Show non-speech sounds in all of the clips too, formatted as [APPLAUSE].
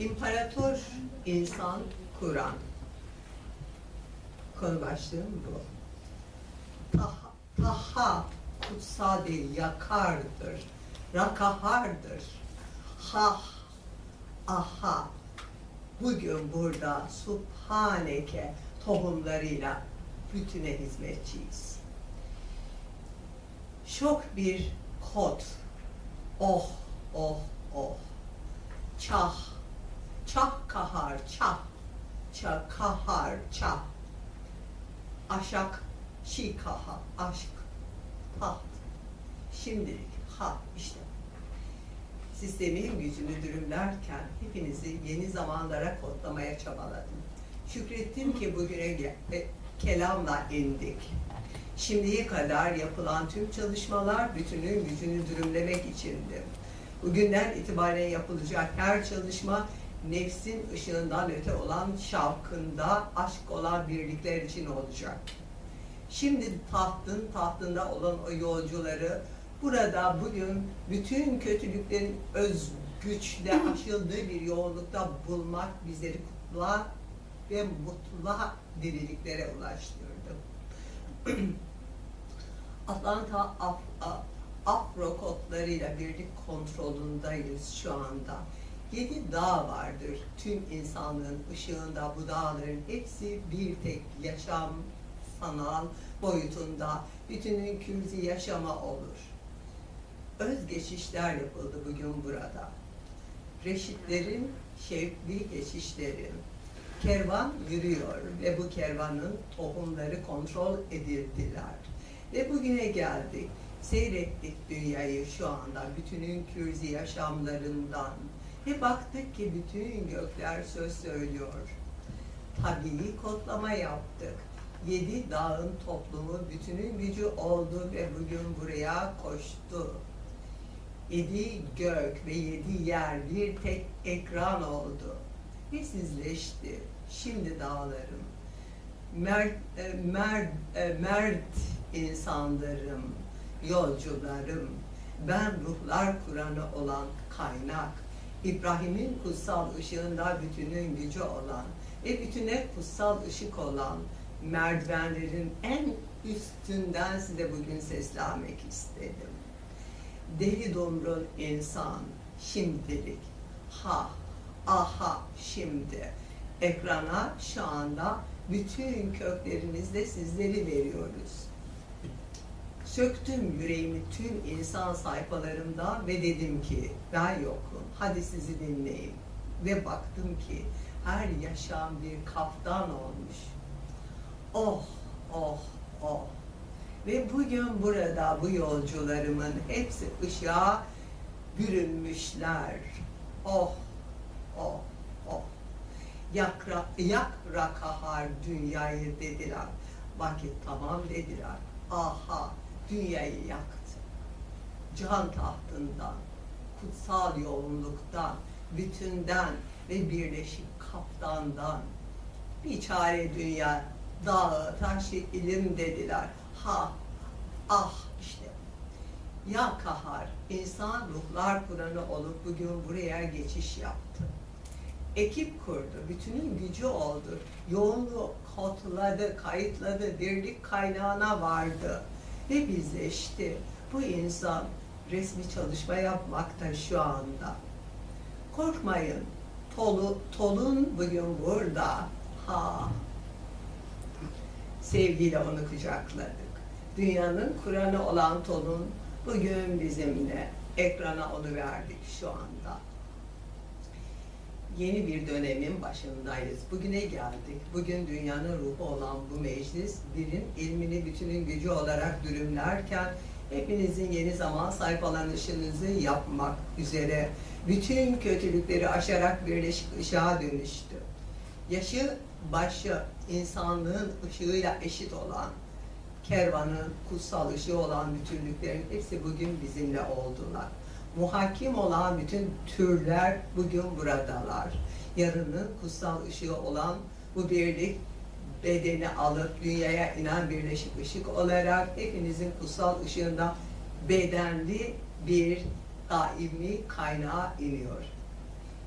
İmparator insan Kur'an. Konu başlığım bu. Taha, taha kutsal değil, yakardır. Rakahardır. Ha, aha. Bugün burada Subhaneke tohumlarıyla bütüne hizmetçiyiz. Şok bir kod. Oh, oh, oh. Çah, çah kahar, çah. Çah kahar, çah. Aşak, şikaha, aşk, taht. Şimdilik, ha işte. Sistemin gücünü dürümlerken hepinizi yeni zamanlara kodlamaya çabaladım. Şükrettim ki bugüne e, kelamla indik. Şimdiye kadar yapılan tüm çalışmalar bütünün gücünü dürümlemek içindi. Bugünden itibaren yapılacak her çalışma nefsin ışığından öte olan şavkında aşk olan birlikler için olacak. Şimdi tahtın tahtında olan o yolcuları burada bugün bütün kötülüklerin öz güçle [LAUGHS] aşıldığı bir yoğunlukta bulmak bizleri kutla ve mutluğa diriliklere ulaştırdı. [CLEARS THROAT] Atlanta Af, A- Afro kodlarıyla birlik kontrolündeyiz şu anda. Yedi dağ vardır. Tüm insanlığın ışığında bu dağların hepsi bir tek yaşam sanal boyutunda bütünün kürzi yaşama olur. Özgeçişler yapıldı bugün burada. Reşitlerin şevkli geçişleri. Kervan yürüyor ve bu kervanın tohumları kontrol edildiler. Ve bugüne geldik. Seyrettik dünyayı şu anda bütünün kürzi yaşamlarından. Ve baktık ki bütün gökler söz söylüyor. Tabii kodlama yaptık. Yedi dağın toplumu bütünün gücü oldu ve bugün buraya koştu. Yedi gök ve yedi yer bir tek ekran oldu. Ve sizleşti. Şimdi dağlarım. Mert, e, mert, e, mert insanlarım, yolcularım, ben ruhlar Kur'an'ı olan kaynak, İbrahim'in kutsal ışığında bütünün gücü olan ve bütüne kutsal ışık olan merdivenlerin en üstünden size bugün seslenmek istedim. Deli domrul insan, şimdilik, ha, aha, şimdi. Ekrana şu anda bütün köklerinizle sizleri veriyoruz. Söktüm yüreğimi tüm insan sayfalarımdan ve dedim ki ben yokum, hadi sizi dinleyin. Ve baktım ki her yaşam bir kaftan olmuş. Oh, oh, oh. Ve bugün burada bu yolcularımın hepsi ışığa bürünmüşler. Oh, oh, oh. Yakra, yakra kahar dünyayı dediler. Vakit tamam dediler. Aha, dünyayı yaktı. Can tahtından, kutsal yoğunluktan, bütünden ve birleşik kaptandan bir çare dünya dağı taşı ilim dediler. Ha, ah işte. Ya kahar, insan ruhlar Kur'an'ı olup bugün buraya geçiş yaptı. Ekip kurdu, bütünün gücü oldu. Yoğunluğu kodladı, kayıtladı, birlik kaynağına vardı. Ve bizleşti. Bu insan resmi çalışma yapmakta şu anda. Korkmayın, Tolu, Tolun bugün burada. Ha, sevgiyle onu kucakladık. Dünyanın Kur'an'ı olan Tolun bugün bizimle. Ekrana onu verdik şu anda. Yeni bir dönemin başındayız. Bugüne geldik. Bugün dünyanın ruhu olan bu meclis, birin ilmini bütünün gücü olarak dürümlerken hepinizin yeni zaman sayfalanışınızı yapmak üzere bütün kötülükleri aşarak birleşik ışığa dönüştü. Yaşı başı insanlığın ışığıyla eşit olan kervanın kutsal ışığı olan bütünlüklerin hepsi bugün bizimle oldular. Muhakim olan bütün türler bugün buradalar. Yarının kutsal ışığı olan bu birlik bedeni alıp dünyaya inen birleşik ışık olarak hepinizin kutsal ışığında bedenli bir daimi kaynağa iniyor.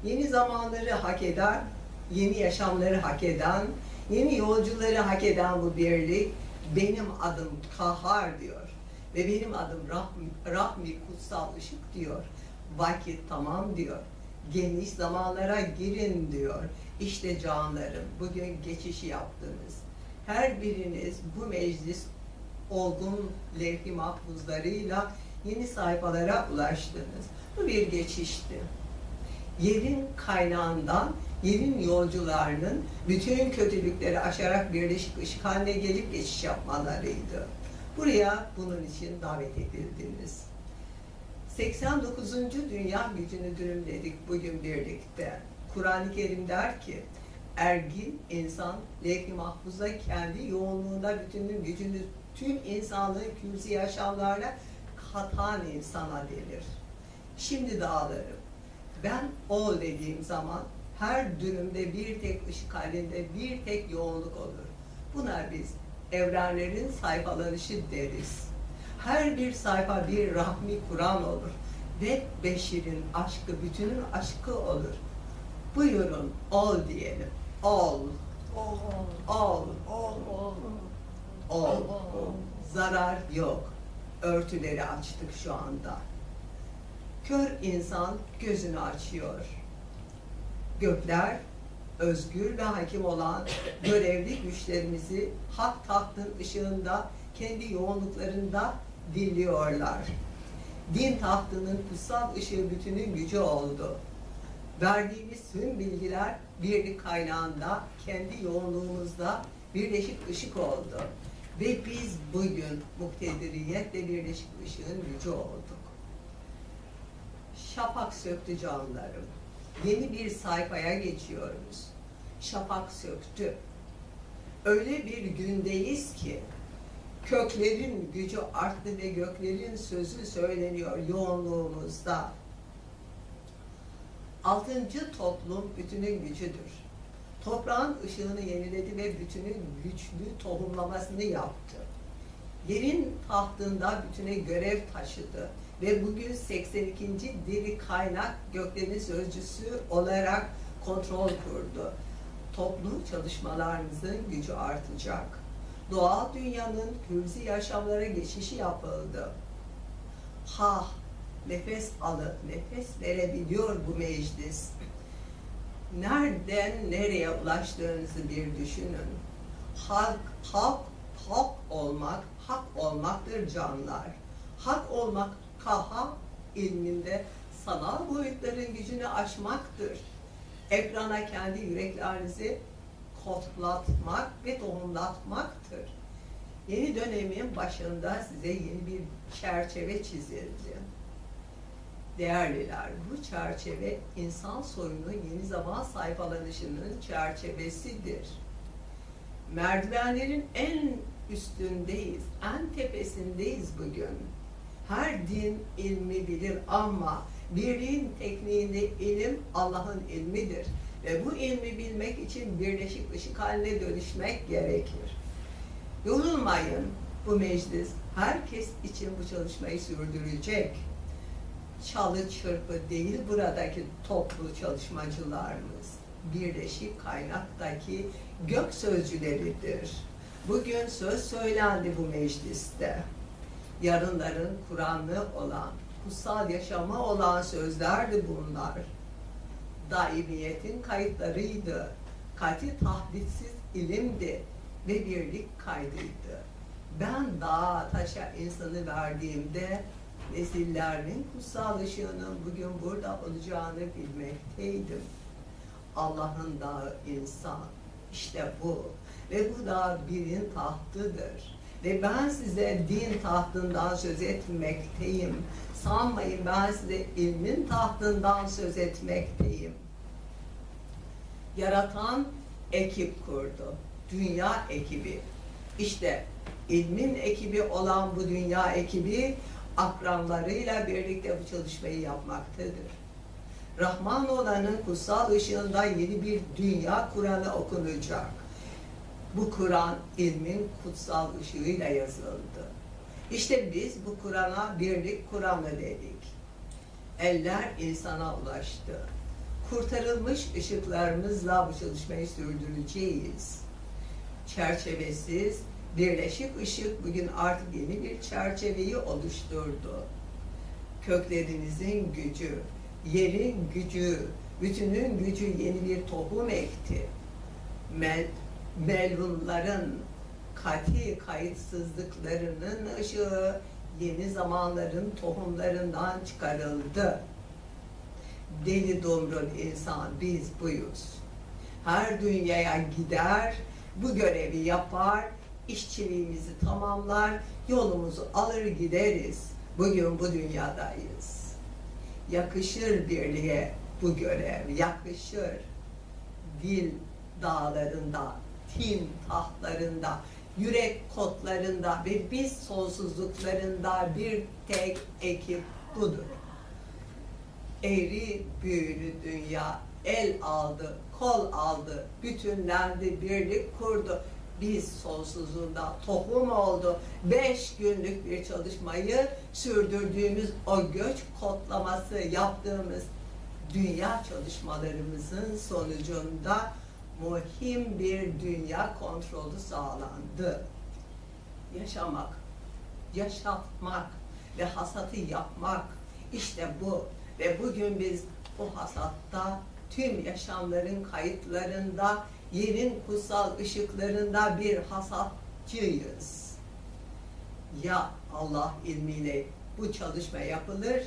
yeni zamanları hak eden, yeni yaşamları hak eden, yeni yolcuları hak eden bu birlik benim adım Kahar diyor. Ve benim adım Rahmi, Rahmi Kutsal Işık diyor. Vakit tamam diyor. Geniş zamanlara girin diyor. İşte canlarım bugün geçişi yaptınız. Her biriniz bu meclis olgun levh-i mahfuzlarıyla yeni sayfalara ulaştınız. Bu bir geçişti. Yerin kaynağından, yerin yolcularının bütün kötülükleri aşarak birleşik ışık haline gelip geçiş yapmalarıydı. Buraya bunun için davet edildiniz. 89. Dünya gücünü dürümledik bugün birlikte. Kur'an-ı Kerim der ki, ergin insan levh-i mahfuza kendi yoğunluğunda bütünün gücünü tüm insanlığın kürsi yaşamlarla katan insana denir. Şimdi dağlarım. Ben o dediğim zaman her dürümde bir tek ışık halinde bir tek yoğunluk olur. Buna biz evrenlerin sayfalanışı deriz. Her bir sayfa bir rahmi Kur'an olur. Ve beşirin aşkı, bütünün aşkı olur. Buyurun, ol diyelim. Ol, Ol, ol, ol, ol. Zarar yok. Örtüleri açtık şu anda. Kör insan gözünü açıyor. Gökler özgür ve hakim olan görevli güçlerimizi hak tahtın ışığında kendi yoğunluklarında dinliyorlar. Din tahtının kutsal ışığı bütünün gücü oldu. Verdiğimiz tüm bilgiler birlik kaynağında kendi yoğunluğumuzda birleşik ışık oldu. Ve biz bugün muktediriyetle birleşik ışığın gücü olduk. Şafak söktü canlarım. Yeni bir sayfaya geçiyoruz. Şafak söktü. Öyle bir gündeyiz ki köklerin gücü arttı ve göklerin sözü söyleniyor yoğunluğumuzda. Altıncı toplum bütünün gücüdür. Toprağın ışığını yeniledi ve bütünün güçlü tohumlamasını yaptı. Yerin tahtında bütüne görev taşıdı ve bugün 82. diri kaynak göklerin sözcüsü olarak kontrol kurdu. Toplu çalışmalarınızın gücü artacak. Doğal dünyanın kürzi yaşamlara geçişi yapıldı. Ha, nefes alıp nefes verebiliyor bu meclis. Nereden nereye ulaştığınızı bir düşünün. Halk, halk, halk olmak, hak olmaktır canlar. Hak olmak kaha ilminde sanal boyutların gücünü aşmaktır. Ekrana kendi yüreklerinizi kodlatmak ve tohumlatmaktır. Yeni dönemin başında size yeni bir çerçeve çizildi. Değerliler, bu çerçeve insan soyunun yeni zaman sayfalanışının çerçevesidir. Merdivenlerin en üstündeyiz, en tepesindeyiz bugün. Her din ilmi bilir ama birliğin tekniğinde ilim Allah'ın ilmidir. Ve bu ilmi bilmek için birleşik ışık haline dönüşmek gerekir. Yorulmayın, bu meclis herkes için bu çalışmayı sürdürecek. Çalı çırpı değil buradaki toplu çalışmacılarımız. Birleşik kaynaktaki gök sözcüleridir. Bugün söz söylendi bu mecliste. Yarınların Kur'an'ı olan, kutsal yaşama olan sözlerdi bunlar daimiyetin kayıtlarıydı. Kati tahditsiz ilimdi ve birlik kaydıydı. Ben dağa taşa insanı verdiğimde nesillerin kutsal ışığının bugün burada olacağını bilmekteydim. Allah'ın dağı insan. İşte bu. Ve bu da birin tahtıdır. Ve ben size din tahtından söz etmekteyim. Sanmayın ben size ilmin tahtından söz etmekteyim. Yaratan ekip kurdu. Dünya ekibi. İşte ilmin ekibi olan bu dünya ekibi akranlarıyla birlikte bu çalışmayı yapmaktadır. Rahman olanın kutsal ışığında yeni bir dünya Kur'an'ı okunacak. Bu Kur'an ilmin kutsal ışığıyla yazıldı. İşte biz bu Kur'an'a birlik Kur'an'ı dedik. Eller insana ulaştı. kurtarılmış ışıklarımızla bu çalışmayı sürdüreceğiz. Çerçevesiz, birleşik ışık bugün artık yeni bir çerçeveyi oluşturdu. Köklerinizin gücü, yerin gücü, bütünün gücü yeni bir tohum ekti. Mel, melunların kati kayıtsızlıklarının ışığı yeni zamanların tohumlarından çıkarıldı. Deli domrul insan biz buyuz. Her dünyaya gider, bu görevi yapar, işçiliğimizi tamamlar, yolumuzu alır gideriz. Bugün bu dünyadayız. Yakışır birliğe bu görev, yakışır. Dil dağlarında, tim tahtlarında, yürek kotlarında ve biz sonsuzluklarında bir tek ekip budur. Eğri büyülü dünya el aldı, kol aldı, bütünlendi, birlik kurdu. Biz sonsuzluğunda tohum oldu. Beş günlük bir çalışmayı sürdürdüğümüz o göç kodlaması yaptığımız dünya çalışmalarımızın sonucunda muhim bir dünya kontrolü sağlandı. Yaşamak, yaşatmak ve hasatı yapmak işte bu. Ve bugün biz bu hasatta tüm yaşamların kayıtlarında yerin kutsal ışıklarında bir hasatçıyız. Ya Allah ilmiyle bu çalışma yapılır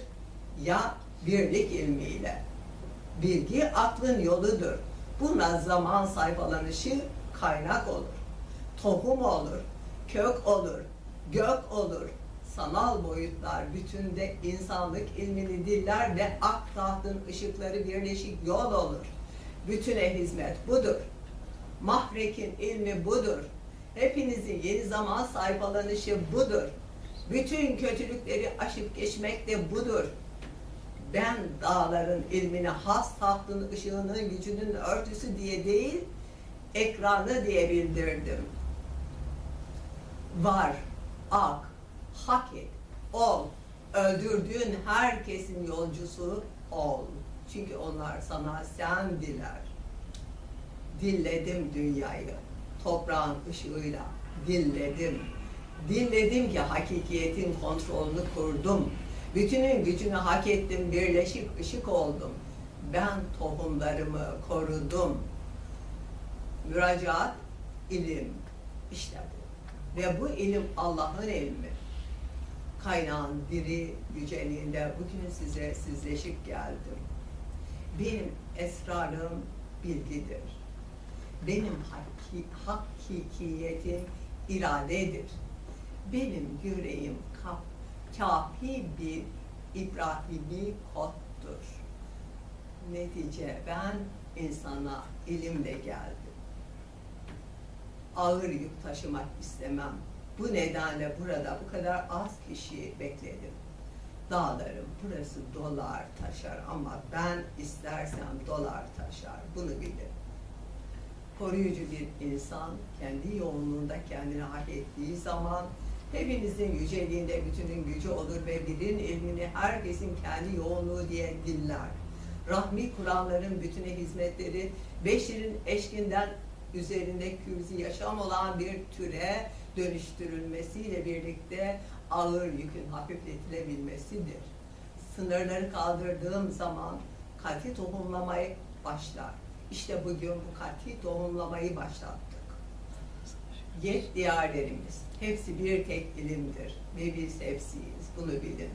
ya birlik ilmiyle. Bilgi aklın yoludur. Buna zaman sayfalanışı kaynak olur. Tohum olur, kök olur, gök olur. Sanal boyutlar bütünde insanlık ilmini diller ve ak tahtın ışıkları birleşik yol olur. Bütüne hizmet budur. Mahrek'in ilmi budur. Hepinizin yeni zaman sayfalanışı budur. Bütün kötülükleri aşıp geçmek de budur ben dağların ilmini has tahtın ışığının gücünün örtüsü diye değil, ekranı diye bildirdim. Var, ak, hak et, ol, öldürdüğün herkesin yolcusu ol. Çünkü onlar sana sen diler. Dilledim dünyayı, toprağın ışığıyla dilledim. Dilledim ki hakikiyetin kontrolünü kurdum Bütünün gücünü hak ettim, birleşik ışık oldum. Ben tohumlarımı korudum. Müracaat, ilim. İşte bu. Ve bu ilim Allah'ın ilmi. Kaynağın diri yüceliğinde bugün size sizleşip geldim. Benim esrarım bilgidir. Benim hakki, hakikiyetim iradedir. Benim yüreğim kafi bir İbrahimi koddur. Netice ben insana ilimle geldim. Ağır yük taşımak istemem. Bu nedenle burada bu kadar az kişi bekledim. Dağlarım burası dolar taşar ama ben istersem dolar taşar. Bunu bilin. Koruyucu bir insan kendi yoğunluğunda kendini hak ettiği zaman Hepinizin yüceliğinde bütünün gücü olur ve birin ilmini herkesin kendi yoğunluğu diye dinler. Rahmi Kur'anların bütüne hizmetleri, beşirin eşkinden üzerinde kürzi yaşam olan bir türe dönüştürülmesiyle birlikte ağır yükün hafifletilebilmesidir. Sınırları kaldırdığım zaman kati tohumlamayı başlar. İşte bugün bu kati tohumlamayı başlattık. Yet diyarlarımız, hepsi bir tek ilimdir ve biz hepsiyiz, bunu bilin.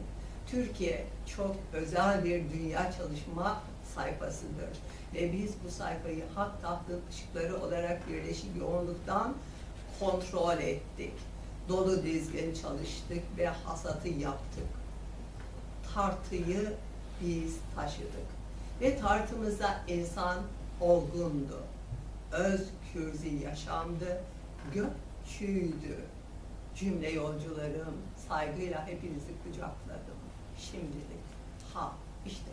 Türkiye çok özel bir dünya çalışma sayfasıdır. Ve biz bu sayfayı hak tahtın ışıkları olarak birleşik yoğunluktan kontrol ettik. Dolu dizgin çalıştık ve hasatı yaptık. Tartıyı biz taşıdık. Ve tartımızda insan olgundu. Öz kürzi yaşamdı gökçüydü. Cümle yolcularım, saygıyla hepinizi kucakladım. Şimdilik ha işte